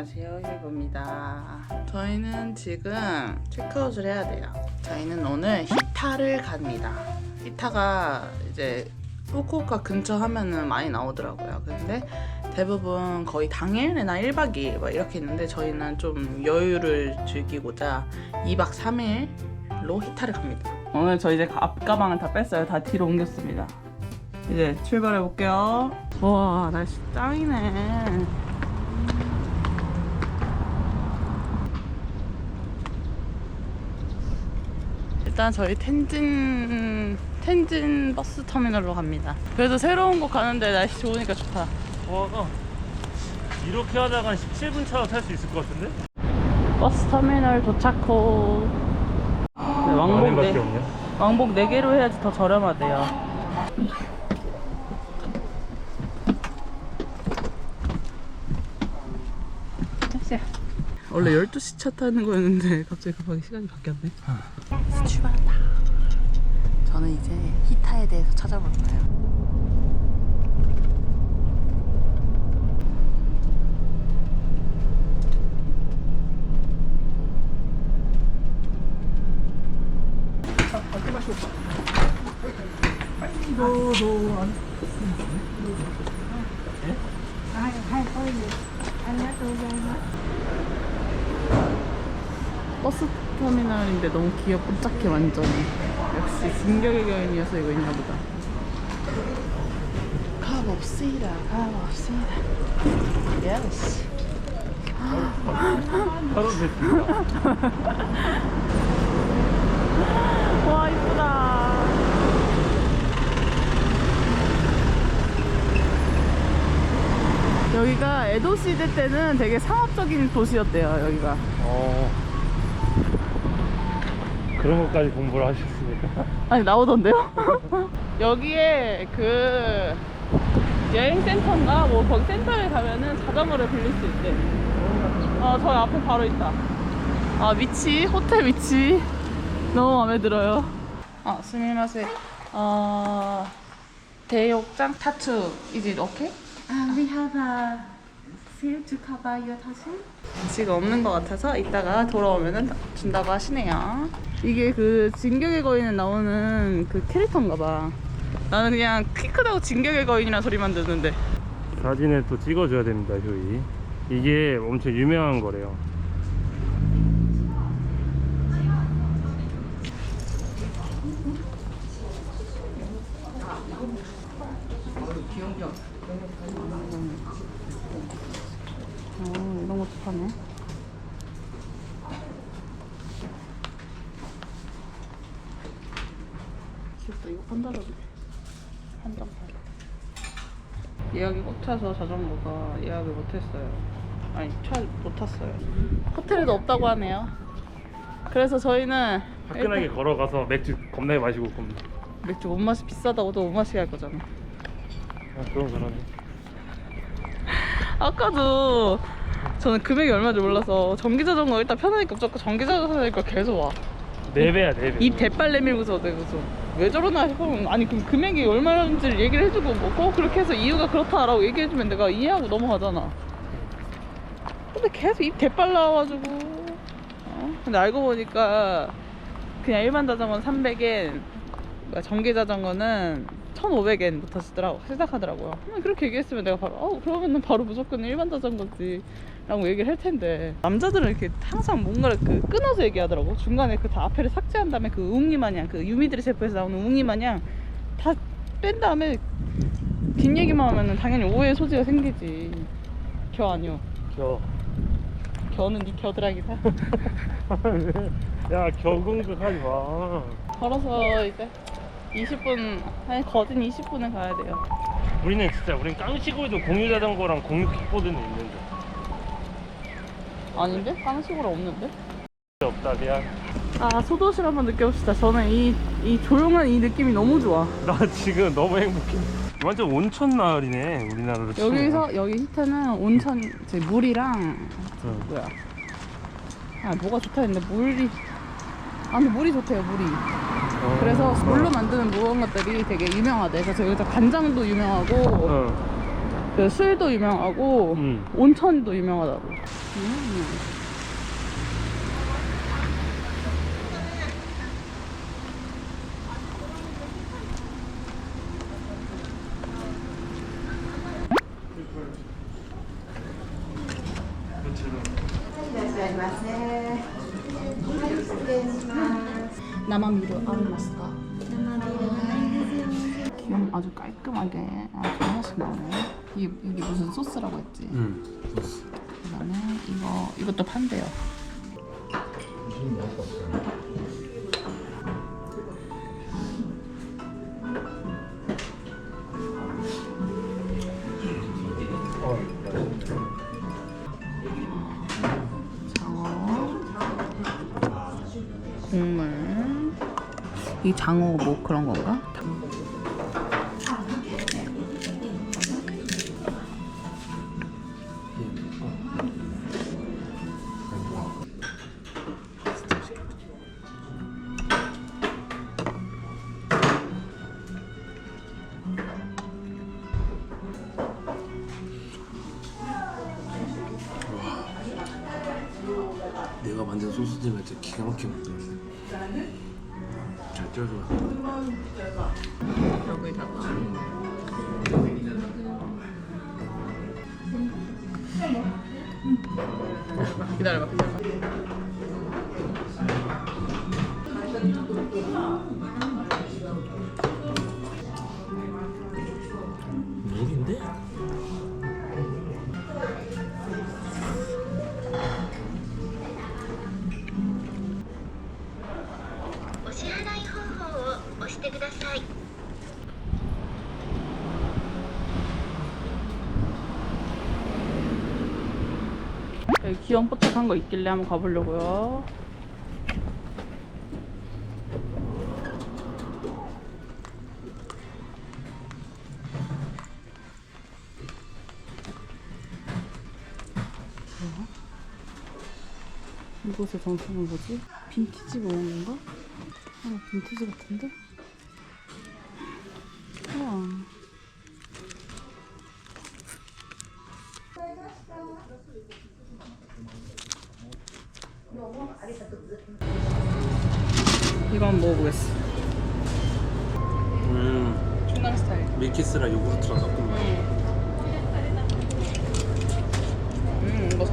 안녕하세요 힐보입니다. 저희는 지금 체크아웃을 해야 돼요. 저희는 오늘 히타를 갑니다. 히타가 이제 후쿠오카 근처 하면은 많이 나오더라고요. 근데 대부분 거의 당일이나 1박 2일 막 이렇게 있는데 저희는 좀 여유를 즐기고자 2박 3일로 히타를 갑니다. 오늘 저 이제 앞가방을 다 뺐어요. 다 뒤로 옮겼습니다. 이제 출발해 볼게요. 와 날씨 짱이네 일단 저희 텐진 텐진 버스 터미널로 갑니다. 그래도 새로운 곳 가는데 날씨 좋으니까 좋다. 와가 이렇게 하다가 한 17분 차로 탈수 있을 것 같은데? 버스 터미널 도착 후. 네, 왕복 네? 왕복 4 개로 해야지 더 저렴하대요. 원래 12시 차 타는 거였는데 갑자기 급하게 시간이 바뀌었네. 그래서 출발한다. 저는 이제 히타에 대해서 찾아볼 거예요. 버스 터미널인데 너무 귀엽고 짝해 완전히. 역시 진격의 여인이어서 이거 있나 보다. 가봅시다, 가봅시다. 예스. 바로 됐습니다. 와 이쁘다. 여기가 에도 시대 때는 되게 상업적인 도시였대요. 여기가. 어. 그런 것까지 공부를 하셨습니까? 아니 나오던데요? 여기에 그 여행 센터인가 뭐 거기 센터에 가면은 자전거를 빌릴 수 있대. 아 저기 앞에 바로 있다. 아 위치 호텔 위치 너무 마음에 들어요. 아 스미마세. 어 대욕장 타투 is it okay? Uh, we have a cover your tattoo. 지금 없는 것 같아서 이따가 돌아오면은 준다고 하시네요. 이게 그 진격의 거인에 나오는 그 캐릭터인가 봐. 나는 그냥 키 크다고 진격의 거인이라는 소리만 듣는데. 사진을 또 찍어줘야 됩니다, 효이. 이게 엄청 유명한 거래요. 어, 이런 것도 파네. 귀엽다. 이거 판다라고. 한장 팔. 예약이 꽉 차서 자전거가 예약을 못했어요. 아니, 차 못 탔어요. 호텔에도 없다고 하네요. 그래서 저희는 화끈하게 걸어가서 맥주 겁나게 마시고. 일단 맥주 못 마시 비싸다고도 못 마시게 할 거잖아. 아, 그런 그러네. 아까도 저는 금액이 얼마인지 몰라서 전기자전거 일단 편하니까 무조건 전기자전거 사니까 계속 와. 네 배야, 네 배. 입 대빨 내밀고서 내고서 왜 저러나 싶으면 아니 그럼 금액이 얼마인지를 얘기를 해주고 뭐꼭 그렇게 해서 이유가 그렇다라고 얘기해주면 내가 이해하고 넘어가잖아 근데 계속 입 대빨 나와가지고 어? 근데 알고 보니까 그냥 일반 자전거는 300엔 전기 자전거는 1,500엔부터 쓰더라고 시작하더라고요 그렇게 얘기했으면 내가 바로 어 그러면은 바로 무조건 일반 자전거지 라고 얘기를 할 텐데 남자들은 이렇게 항상 뭔가를 그 끊어서 얘기하더라고 중간에 그 다 앞에를 삭제한 다음에 그 웅이 마냥 그 유미들의 세포에서 나오는 웅이 마냥 다 뺀 다음에 뒷 얘기만 하면은 당연히 오해의 소지가 생기지 겨 아니요 겨. 겨는 네 겨드랑이다 야, 겨공격 하지 마. 걸어서 이제 20분 아니 거진 20분을 가야 돼요 우리는 진짜, 우린 깡시골도 공유 자전거랑 공유 킥보드는 있는데. 아닌데? 깡식으로 없는데? 없다, 미안. 아 소도시를 한번 느껴봅시다 저는 이, 이 조용한 이 느낌이 너무 좋아 나 지금 너무 행복해. 완전 온천 마을이네, 우리나라로 치면. 여기서 여기 히트는 온천 이제 물이랑 응. 뭐야 아 뭐가 좋다 했는데 물이 아 근데 물이 좋대요 물이 어. 그래서 물로 만드는 무언가들이 되게 유명하대 그래서 여기서 간장도 유명하고 어. 그 술도 유명하고 음. 온천도 유명하다고. 음, 아주 깔끔하게 아주 나오네 이게, 이게 무슨 소스라고 했지? 음. 그다음에 이거 이것도 판대요. 국물. 이 장어 뭐 그런 건가? 내가 만든 소스집에 진짜 기가 막히게 만들었어. 잘 쪄서. 여기다가 기다려봐 기다려봐 귀염 뽀짝한 거 있길래 한번 가보려고요? 이곳의 정체는 뭐지? 빈티지 모양인가? 아, 빈티지 같은데?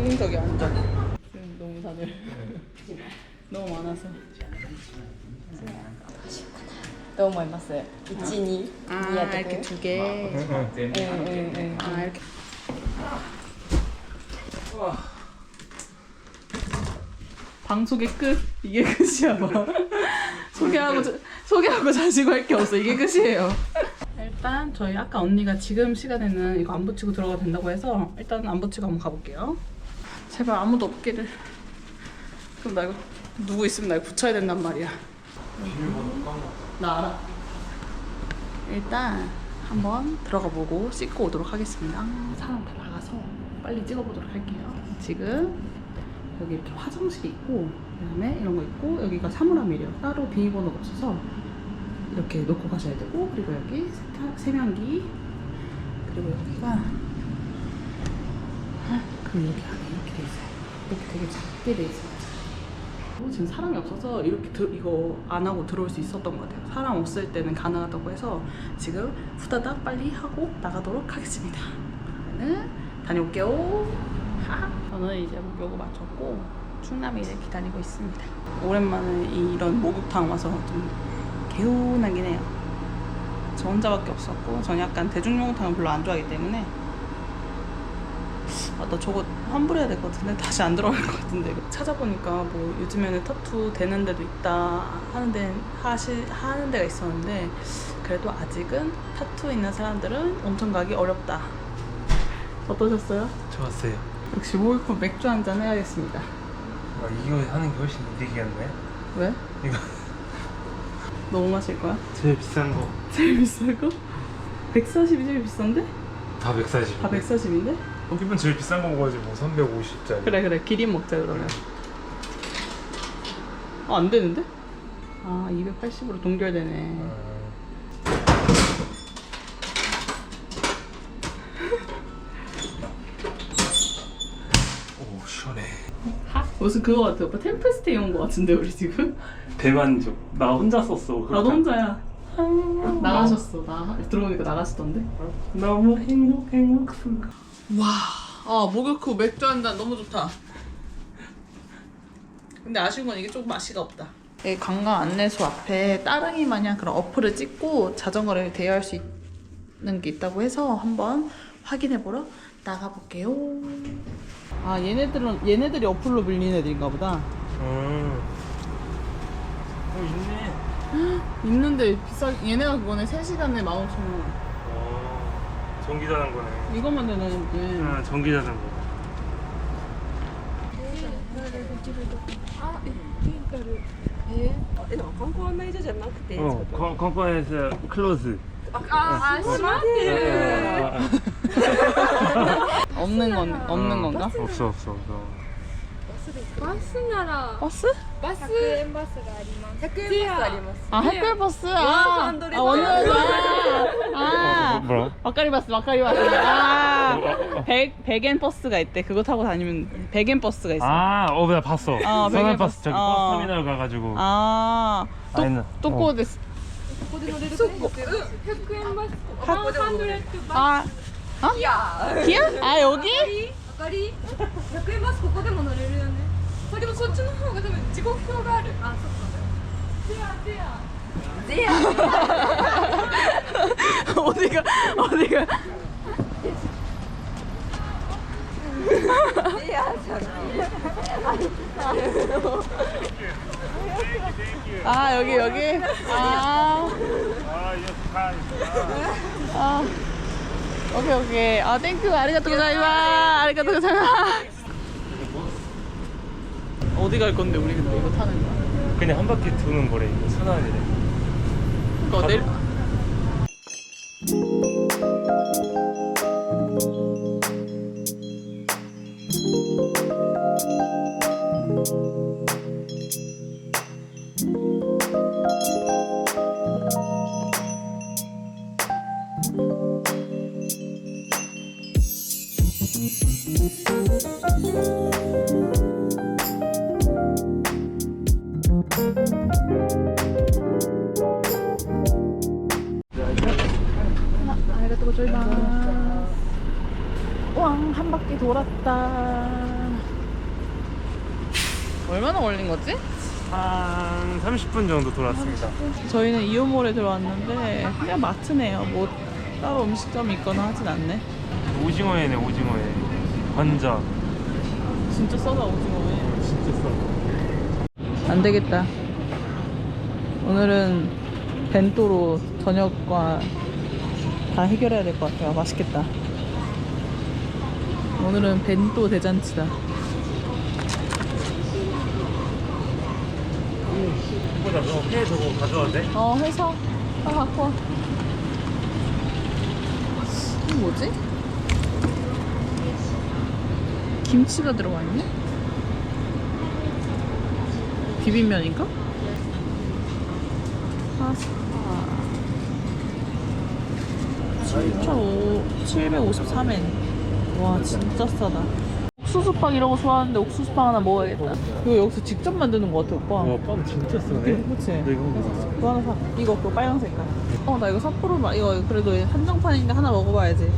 성공적이 완전. 지금 너무 다들 너무 많아서. 너무 많았어요. 이진이, 아 이렇게 두 개. 아, 네, 네. 응, 네, 응, 응. 아 방송의 끝 이게 끝이야 뭐 소개하고 자, 소개하고 자시고 할 게 없어 이게 끝이에요. 일단 저희 아까 언니가 지금 시간에는 이거 안 붙이고 들어가도 된다고 해서 일단 안 붙이고 한번 가볼게요. 제발 아무도 없기를. 그럼 나 이거 누구 있으면 나 이거 붙여야 된단 말이야. 나 알아. 일단 한번 들어가 보고 씻고 오도록 하겠습니다. 사람 다 나가서 빨리 찍어보도록 할게요. 지금 여기 이렇게 화장실이 있고 그다음에 이런 거 있고 여기가 사물함이래요. 따로 비밀번호가 없어서 이렇게 놓고 가셔야 되고 그리고 여기 세탁, 세면기 그리고 여기가 아, 그리고 여기 안에 이렇게 되게 작게 돼 있어요. 어, 지금 사람이 없어서 이렇게 들- 이거 안 하고 들어올 수 있었던 것 같아요. 사람 없을 때는 가능하다고 해서 지금 후다닥 빨리 하고 나가도록 하겠습니다. 그러면은 다녀올게요. 하. 저는 이제 목욕을 마쳤고 충남이 이제 기다리고 있습니다. 오랜만에 이런 목욕탕 와서 좀 개운하긴 해요. 저 혼자밖에 없었고 저는 약간 대중목욕탕을 별로 안 좋아하기 때문에 아, 나 저거 환불해야 될 것 같은데 다시 안 들어갈 것 같은데 찾아보니까 뭐 요즘에는 타투 되는 데도 있다 하는 데 하시 하는 데가 있었는데 그래도 아직은 타투 있는 사람들은 엄청 가기 어렵다. 어떠셨어요? 좋았어요. 역시 목욕후 맥주 한 잔 해야겠습니다. 아, 이거 하는 게 훨씬 이득이었네. 왜? 이거 너무 마실 거야? 제일 비싼 거. 제일 비싼 거? 140이 제일 비싼데? 다 140. 다 140인데? 포기분 제일 비싼 거 먹어야지 뭐 350짜리. 그래 그래. 기린 먹자 그러면. 어, 안 되는데? 아 280으로 동결되네. 아, 오 시원해. 하? 무슨 그거 같아 오빠? 템플스테이 온 거 같은데 우리 지금? 대만족. 나 혼자 썼어 나도 그렇게. 혼자야. 나가셨어 나. 들어오니까 나가시던데? 너무 행복 행복스 아 목욕 후 맥주 한 잔 너무 좋다. 근데 아쉬운 건 이게 조금 맛이가 없다. 이 관광 안내소 앞에 따릉이 마냥 그런 어플을 찍고 자전거를 대여할 수 있는 게 있다고 해서 한번 확인해 보러 나가 볼게요. 아 얘네들은 얘네들이 어플로 빌린 애들인가 보다. 음. 어 있네 있는데 비싸. 얘네가 그거네 3시간에 15,000원. 어 전기 자전거네. 이것만 되는데. 아 전기 자전거. 어 관- 관광에서 클로즈. 없는 건 없는 어, 건가? 없어 없어 없어 バスなら 버스? バス100円バスがあります100円バスあります 아 햇별 버스 아, 아 원래 아, 아 뭐라? 막가리 버스 막가리 버스 아 백, 백엔 버스가 있대 그거 타고 다니면 백엔 버스가 있어 아, 어, 나 봤어. 어, 선안 베개 버스 봤- 저기 어. 버스 터미널 가가지고. 아 또, 아니나. 또 어. 꼬 데스 ここで乗れると100円バス100バ 아 어? 기아? 아 여기? り？100円バスここでも乗れるよね。あでもそっちの方が多分時刻表がある。あそっか。おおやじゃない。ああよぎよぎあああ 오케이 오케이. 아, 땡큐. 아리가또 고자이마. 아리가또 고자이마. 어디 갈 건데 우리 근데 이거 타는 거야? 그냥 한 바퀴 도는 거래. 이거 천 원이래. 그거 내일 아리가또 고자이마. 왕, 한 바퀴 돌았다. 얼마나 걸린 거지? 한 30분 정도 돌았습니다. 저희는 이오몰에 들어왔는데 그냥 마트네요. 뭐 따로 음식점이 있거나 하진 않네. 오징어회네, 오징어회. 관자. 진짜 싸다 오징어에. 진짜 싸. 안 되겠다. 오늘은 벤또로 저녁과 다 해결해야 될 것 같아요. 맛있겠다. 오늘은 벤또 대잔치다. 보다 너회 저거 돼? 어, 해서 다 갖고 와. 뭐지? 김치가 들어가 있네? 비빔면인가? 파스타 7,753엔 와 진짜 싸다 옥수수빵 이런 거 좋아하는데 옥수수빵 하나 먹어야겠다 이거 여기서 직접 만드는 거 같아 오빠 와, 빵 진짜 싸네. 그치? 너 이거 한번 사. 그거 하나 사. 이거 그 빨간 색깔. 어, 나 이거 삿포로 마 이거 그래도 한정판인데 하나 먹어봐야지.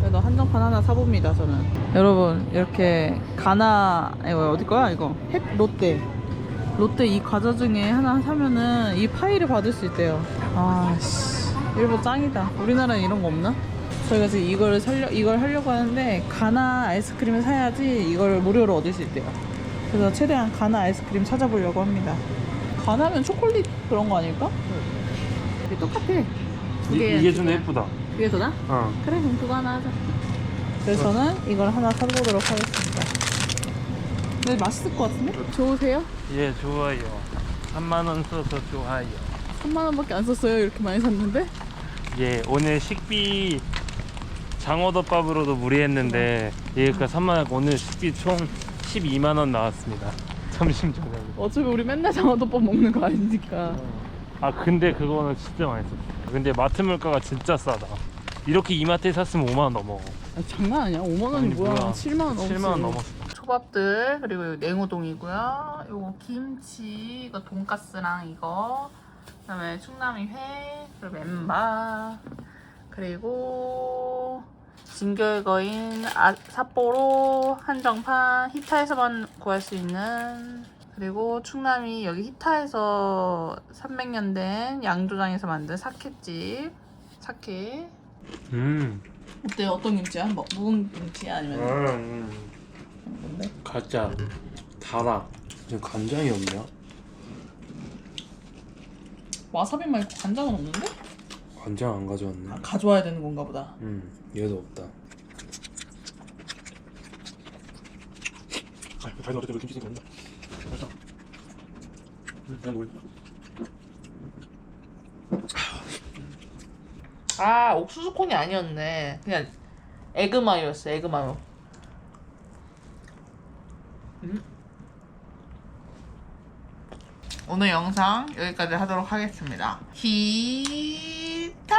그래도 한정판 하나 사봅니다, 저는. 여러분, 이렇게 가나 이거 어디 거야 이거? 햇 롯데. 롯데 이 과자 중에 하나 사면은 이 파이를 받을 수 있대요. 아, 씨. 일본 짱이다. 우리나라는 이런 거 없나? 저희가 지금 이걸 살려 이걸 하려고 하는데 가나 아이스크림을 사야지 이걸 무료로 얻을 수 있대요. 그래서 최대한 가나 아이스크림 찾아보려고 합니다. 가나면 초콜릿 그런 거 아닐까? 이게 똑같아. 두 이, 개. 이게 좀 예쁘다. 이게 더 나? 어. 그래 그럼 그거 하나 하자. 그래서 저는 이걸 하나 사보도록 하겠습니다. 근데 맛있을 것 같은데? 좋으세요? 예, 좋아요. 3만 원 써서 좋아요. 3만 원밖에 안 썼어요. 이렇게 많이 샀는데? 예, 오늘 식비 장어덮밥으로도 무리했는데 얘가 3만 원, 오늘 식비 총 12만 원 나왔습니다. 점심 저녁. 어차피 우리 맨날 장어덮밥 먹는 거 아니니까. 아 근데 그거는 진짜 맛있었어. 근데 마트 물가가 진짜 싸다. 이렇게 이마트에 샀으면 5만 원 넘어. 아, 장난 아니야 5만 원이 아니, 뭐야 뭐야. 7만 원 넘었어 7만 원 넘었어. 초밥들 그리고 냉우동이고요 요거 김치 이거 돈까스랑 이거 그다음에 충남이 회 그리고 멤바 그리고 진교의 거인 아, 삿포로 한정판 히타에서만 구할 수 있는 그리고 충남이 여기 히타에서 300년 된 양조장에서 만든 사케집 사케 음. 어때 어떤 김치야? 뭐 묵은 김치야 아니면 음. 뭔데? 가짜 달아 지금 간장이 없냐? 와사비 말고 간장은 없는데? 간장 안 가져왔네 아, 가져와야 되는 건가 보다. 음 얘도 없다 아, 다시 어릴 때 김치? 맛 아 옥수수 콘이 아니었네. 그냥 에그마요였어. 에그마요. 음. 오늘 영상 여기까지 하도록 하겠습니다. 기타.